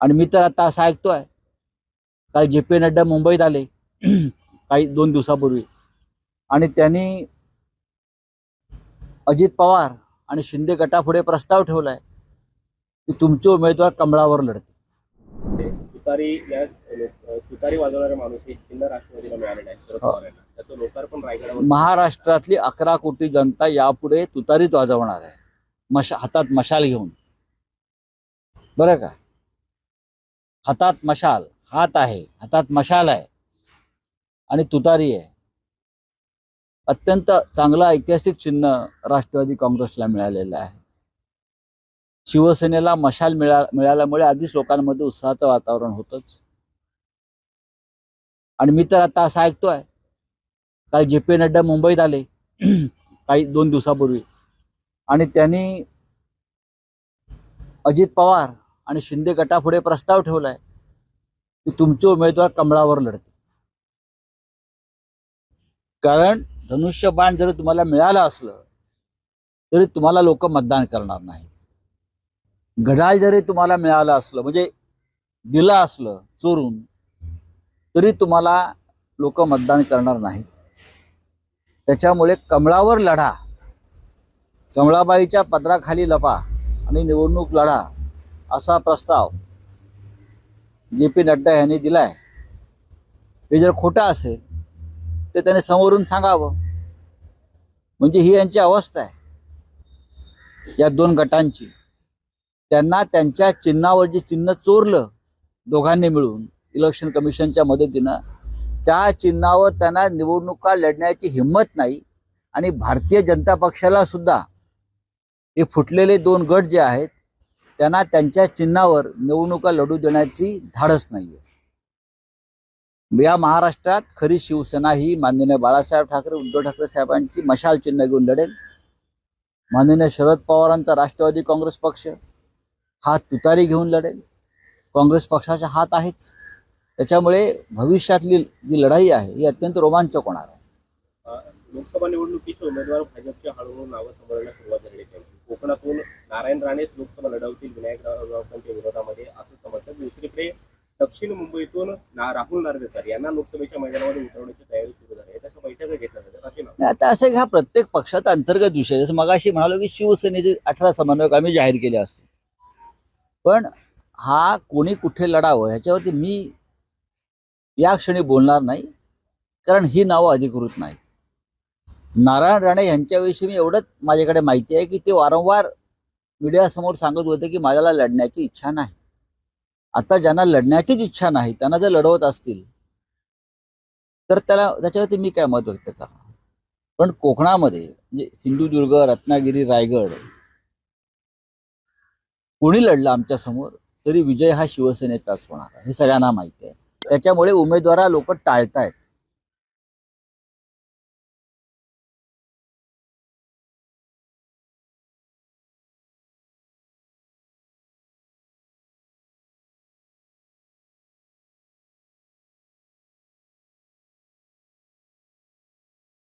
आणि मी तर आता असं ऐकतोय. काल जे पी नड्डा मुंबईत आले काही दोन दिवसापूर्वी. आणि त्यांनी अजित पवार आणि शिंदे गटापुढे प्रस्ताव ठेवलाय की तुमचे उमेदवार कमळावर लढते तुतारी या लोक- तुतारी वाजवणारा माणूस हे चिन्ह राष्ट्रवादीला मिळालेला आहे शरद. पवार यांना. त्याचं लोकार्पण रायगडावर महाराष्ट्रातली अकरा कोटी जनता यापुढे तुतारीच वाजवणार आहे. मशा हातात मशाल घेऊन. बरं का? हातात मशाल हात आहे हातात मशाल आहे आणि तुतारी आहे. अत्यंत चांगलं ऐतिहासिक चिन्ह राष्ट्रवादी काँग्रेसला मिळालेलं आहे. शिवसेनेला मशाल मिळा मिळाल्यामुळे आधीच लोकांमध्ये उत्साहाचं वातावरण होतंच. आणि मी तर आता असं ऐकतोय काल जे पी नड्डा मुंबईत आले काही दोन दिवसापूर्वी. आणि त्यांनी अजित पवार आणि शिंदे गटापुढे प्रस्ताव ठेवलाय की तुमचे उमेदवार कमळावर लढते कारण धनुष्यबाण जरी तुम्हाला मिळालं असलं तरी तुम्हाला लोक मतदान करणार नाही घड्याळ जरी तुम्हाला मिळालं असलं म्हणजे दिलं असलं चोरून तरी तुम्हाला लोक मतदान करणार नाहीत. त्याच्यामुळे कमळावर लढा कमळाबाईच्या पदराखाली लपा आणि निवडणूक लढा. असा प्रस्ताव जे पी नड्डा यांनी दिलाय. हे जर खोटं असेल तर त्याने समोरून सांगावं. म्हणजे ही यांची अवस्था आहे. या दोन गटांची. त्यांना त्यांच्या चिन्हावर जे चिन्ह चोरलं दोघांनी मिळून इलेक्शन कमिशनच्या मदतीनं त्या चिन्हावर त्यांना निवडणुका लढण्याची हिंमत नाही. आणि भारतीय जनता पक्षाला सुद्धा हे फुटलेले दोन गट जे आहेत त्यांना त्यांच्या चिन्हावर निवडणुका लढू देण्याची धाडस नाहीये. या महाराष्ट्रात खरी शिवसेना ही माननीय बाळासाहेब ठाकरे उद्धव ठाकरे साहेबांची मशाल चिन्ह घेऊन लढेल. माननीय शरद पवारांचा राष्ट्रवादी काँग्रेस पक्ष हा तुतारी घेऊन लढेल. काँग्रेस पक्षाच्या हात आहेच त्याच्यामुळे भविष्यातली जी लढाई आहे ही अत्यंत रोमांचक होणार आहे. लोकसभा निवडणुकीचे उमेदवार भाजपच्या हळूहळू नावं समोर सुरुवात झाली त्यांची कोकणातून नारायण राणेच लोकसभा लढवतील विनायक राऊतांच्या विरोधामध्ये असं समजतं दुसरीकडे दक्षिण मुंबईतून ना राहुल नार्वेकर यांना लोकसभेच्या मैदानामध्ये उतरवण्याची तयारी सुरू झाली आहे. त्याच्या बैठका घेतल्या जातात. आता असं हा प्रत्येक पक्षाचा अंतर्गत विषय आहे. जसं मगाशी म्हणालो की शिवसेनेचे अठरा समन्वयक आम्ही जाहीर केले असतो. पण हा कोणी कुठे लढावं ह्याच्यावरती मी या क्षणी बोलणार नाही कारण ही नावं अधिकृत नाहीत. नारायण राणे यांच्याविषयी मी एवढंच माझ्याकडे माहिती आहे की ते वारंवार मीडियासमोर सांगत होते की माझ्याला लढण्याची इच्छा नाही. आता ज्यांना लढण्याचीच इच्छा नाही त्यांना जर लढवत असतील तर त्याला त्याच्यावरती मी काय मत व्यक्त करणार? पण कोकणामध्ये म्हणजे सिंधुदुर्ग रत्नागिरी रायगड कोणी लढलं आमच्यासमोर तरी विजय हा शिवसेनेचाच होणार आहे हे सगळ्यांना माहिती आहे. त्याच्यामुळे उमेदवारा लोक टाळतायत.